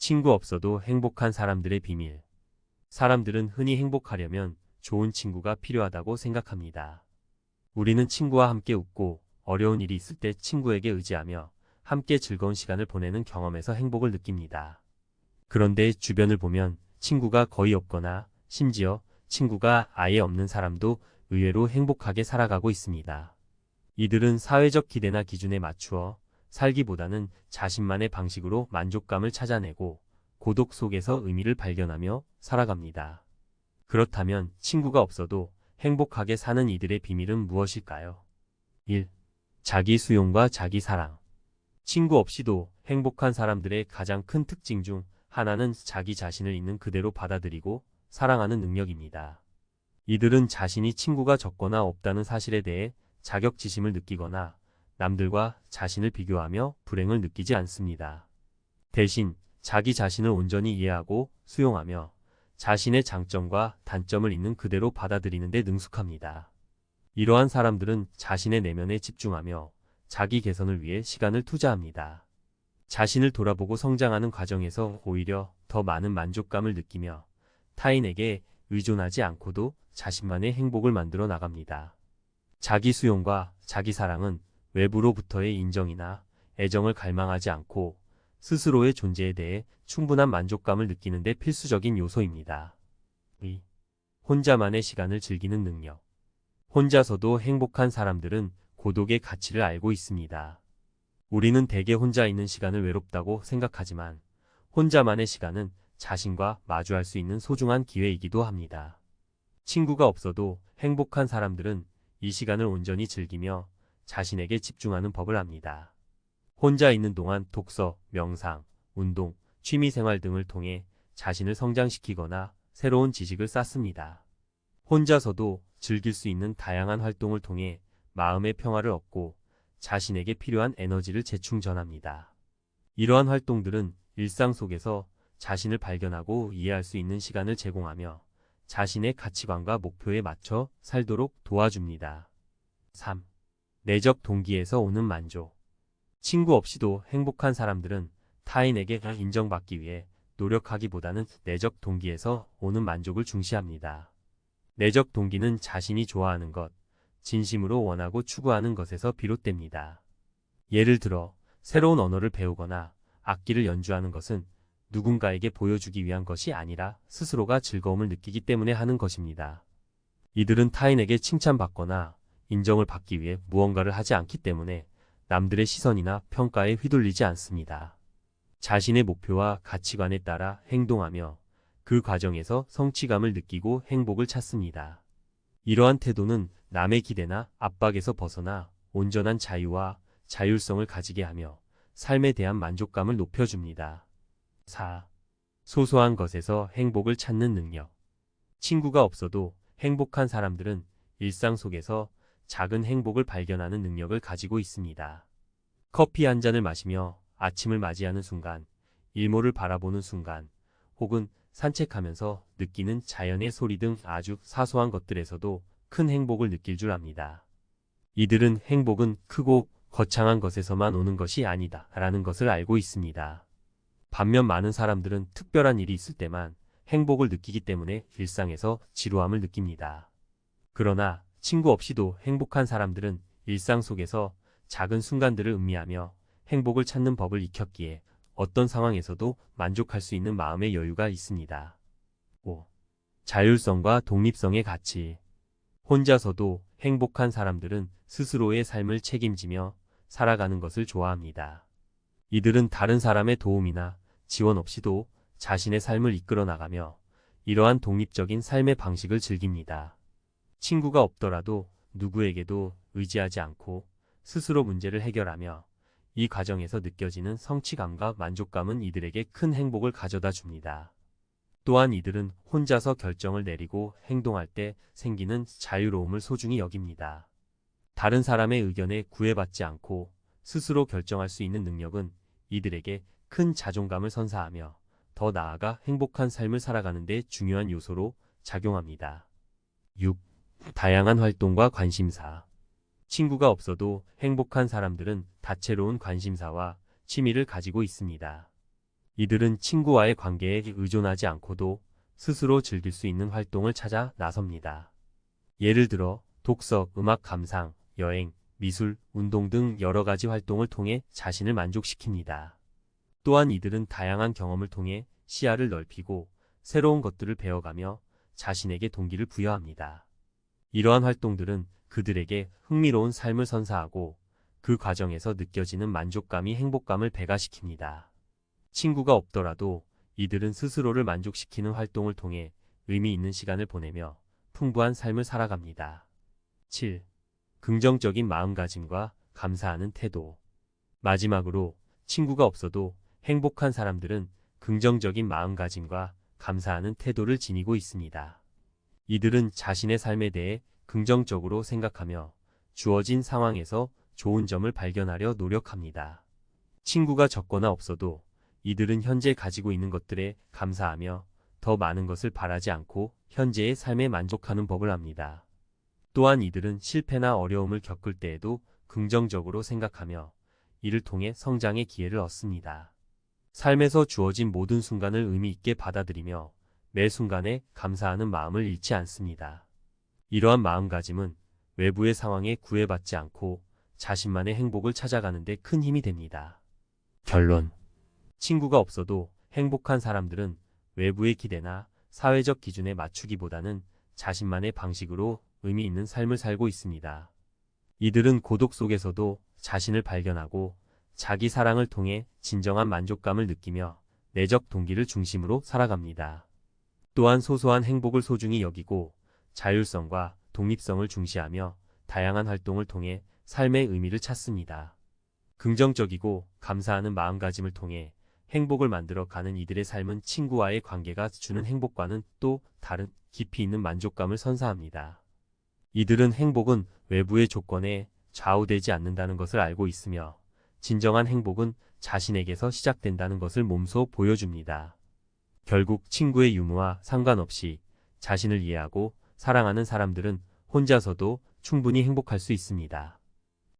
친구 없어도 행복한 사람들의 비밀. 사람들은 흔히 행복하려면 좋은 친구가 필요하다고 생각합니다. 우리는 친구와 함께 웃고 어려운 일이 있을 때 친구에게 의지하며 함께 즐거운 시간을 보내는 경험에서 행복을 느낍니다. 그런데 주변을 보면 친구가 거의 없거나 심지어 친구가 아예 없는 사람도 의외로 행복하게 살아가고 있습니다. 이들은 사회적 기대나 기준에 맞추어 살기보다는 자신만의 방식으로 만족감을 찾아내고 고독 속에서 의미를 발견하며 살아갑니다. 그렇다면 친구가 없어도 행복하게 사는 이들의 비밀은 무엇일까요? 1. 자기 수용과 자기 사랑. 친구 없이도 행복한 사람들의 가장 큰 특징 중 하나는 자기 자신을 있는 그대로 받아들이고 사랑하는 능력입니다. 이들은 자신이 친구가 적거나 없다는 사실에 대해 자격지심을 느끼거나 남들과 자신을 비교하며 불행을 느끼지 않습니다. 대신 자기 자신을 온전히 이해하고 수용하며 자신의 장점과 단점을 있는 그대로 받아들이는 데 능숙합니다. 이러한 사람들은 자신의 내면에 집중하며 자기 개선을 위해 시간을 투자합니다. 자신을 돌아보고 성장하는 과정에서 오히려 더 많은 만족감을 느끼며 타인에게 의존하지 않고도 자신만의 행복을 만들어 나갑니다. 자기 수용과 자기 사랑은 외부로부터의 인정이나 애정을 갈망하지 않고 스스로의 존재에 대해 충분한 만족감을 느끼는 데 필수적인 요소입니다. 2. 혼자만의 시간을 즐기는 능력. 혼자서도 행복한 사람들은 고독의 가치를 알고 있습니다. 우리는 대개 혼자 있는 시간을 외롭다고 생각하지만 혼자만의 시간은 자신과 마주할 수 있는 소중한 기회이기도 합니다. 친구가 없어도 행복한 사람들은 이 시간을 온전히 즐기며 자신에게 집중하는 법을 압니다. 혼자 있는 동안 독서, 명상, 운동, 취미생활 등을 통해 자신을 성장시키거나 새로운 지식을 쌓습니다. 혼자서도 즐길 수 있는 다양한 활동을 통해 마음의 평화를 얻고 자신에게 필요한 에너지를 재충전합니다. 이러한 활동들은 일상 속에서 자신을 발견하고 이해할 수 있는 시간을 제공하며 자신의 가치관과 목표에 맞춰 살도록 도와줍니다. 3. 내적 동기에서 오는 만족. 친구 없이도 행복한 사람들은 타인에게 인정받기 위해 노력하기보다는 내적 동기에서 오는 만족을 중시합니다. 내적 동기는 자신이 좋아하는 것, 진심으로 원하고 추구하는 것에서 비롯됩니다. 예를 들어 새로운 언어를 배우거나 악기를 연주하는 것은 누군가에게 보여주기 위한 것이 아니라 스스로가 즐거움을 느끼기 때문에 하는 것입니다. 이들은 타인에게 칭찬받거나 인정을 받기 위해 무언가를 하지 않기 때문에 남들의 시선이나 평가에 휘둘리지 않습니다. 자신의 목표와 가치관에 따라 행동하며 그 과정에서 성취감을 느끼고 행복을 찾습니다. 이러한 태도는 남의 기대나 압박에서 벗어나 온전한 자유와 자율성을 가지게 하며 삶에 대한 만족감을 높여줍니다. 4. 소소한 것에서 행복을 찾는 능력. 친구가 없어도 행복한 사람들은 일상 속에서 작은 행복을 발견하는 능력을 가지고 있습니다. 커피 한 잔을 마시며 아침을 맞이하는 순간, 일몰을 바라보는 순간, 혹은 산책하면서 느끼는 자연의 소리 등 아주 사소한 것들에서도 큰 행복을 느낄 줄 압니다. 이들은 행복은 크고 거창한 것에서만 오는 것이 아니다 라는 것을 알고 있습니다. 반면 많은 사람들은 특별한 일이 있을 때만 행복을 느끼기 때문에 일상에서 지루함을 느낍니다. 그러나 친구 없이도 행복한 사람들은 일상 속에서 작은 순간들을 음미하며 행복을 찾는 법을 익혔기에 어떤 상황에서도 만족할 수 있는 마음의 여유가 있습니다. 5. 자율성과 독립성의 가치. 혼자서도 행복한 사람들은 스스로의 삶을 책임지며 살아가는 것을 좋아합니다. 이들은 다른 사람의 도움이나 지원 없이도 자신의 삶을 이끌어 나가며 이러한 독립적인 삶의 방식을 즐깁니다. 친구가 없더라도 누구에게도 의지하지 않고 스스로 문제를 해결하며 이 과정에서 느껴지는 성취감과 만족감은 이들에게 큰 행복을 가져다 줍니다. 또한 이들은 혼자서 결정을 내리고 행동할 때 생기는 자유로움을 소중히 여깁니다. 다른 사람의 의견에 구애받지 않고 스스로 결정할 수 있는 능력은 이들에게 큰 자존감을 선사하며 더 나아가 행복한 삶을 살아가는 데 중요한 요소로 작용합니다. 6. 다양한 활동과 관심사. 친구가 없어도 행복한 사람들은 다채로운 관심사와 취미를 가지고 있습니다. 이들은 친구와의 관계에 의존하지 않고도 스스로 즐길 수 있는 활동을 찾아 나섭니다. 예를 들어 독서, 음악 감상, 여행, 미술, 운동 등 여러 가지 활동을 통해 자신을 만족시킵니다. 또한 이들은 다양한 경험을 통해 시야를 넓히고 새로운 것들을 배워가며 자신에게 동기를 부여합니다. 이러한 활동들은 그들에게 흥미로운 삶을 선사하고 그 과정에서 느껴지는 만족감이 행복감을 배가시킵니다. 친구가 없더라도 이들은 스스로를 만족시키는 활동을 통해 의미 있는 시간을 보내며 풍부한 삶을 살아갑니다. 7. 긍정적인 마음가짐과 감사하는 태도. 마지막으로 친구가 없어도 행복한 사람들은 긍정적인 마음가짐과 감사하는 태도를 지니고 있습니다. 이들은 자신의 삶에 대해 긍정적으로 생각하며 주어진 상황에서 좋은 점을 발견하려 노력합니다. 친구가 적거나 없어도 이들은 현재 가지고 있는 것들에 감사하며 더 많은 것을 바라지 않고 현재의 삶에 만족하는 법을 압니다. 또한 이들은 실패나 어려움을 겪을 때에도 긍정적으로 생각하며 이를 통해 성장의 기회를 얻습니다. 삶에서 주어진 모든 순간을 의미 있게 받아들이며 매 순간에 감사하는 마음을 잃지 않습니다. 이러한 마음가짐은 외부의 상황에 구애받지 않고 자신만의 행복을 찾아가는 데 큰 힘이 됩니다. 결론. 친구가 없어도 행복한 사람들은 외부의 기대나 사회적 기준에 맞추기보다는 자신만의 방식으로 의미 있는 삶을 살고 있습니다. 이들은 고독 속에서도 자신을 발견하고 자기 사랑을 통해 진정한 만족감을 느끼며 내적 동기를 중심으로 살아갑니다. 또한 소소한 행복을 소중히 여기고 자율성과 독립성을 중시하며 다양한 활동을 통해 삶의 의미를 찾습니다. 긍정적이고 감사하는 마음가짐을 통해 행복을 만들어 가는 이들의 삶은 친구와의 관계가 주는 행복과는 또 다른 깊이 있는 만족감을 선사합니다. 이들은 행복은 외부의 조건에 좌우되지 않는다는 것을 알고 있으며 진정한 행복은 자신에게서 시작된다는 것을 몸소 보여줍니다. 결국 친구의 유무와 상관없이 자신을 이해하고 사랑하는 사람들은 혼자서도 충분히 행복할 수 있습니다.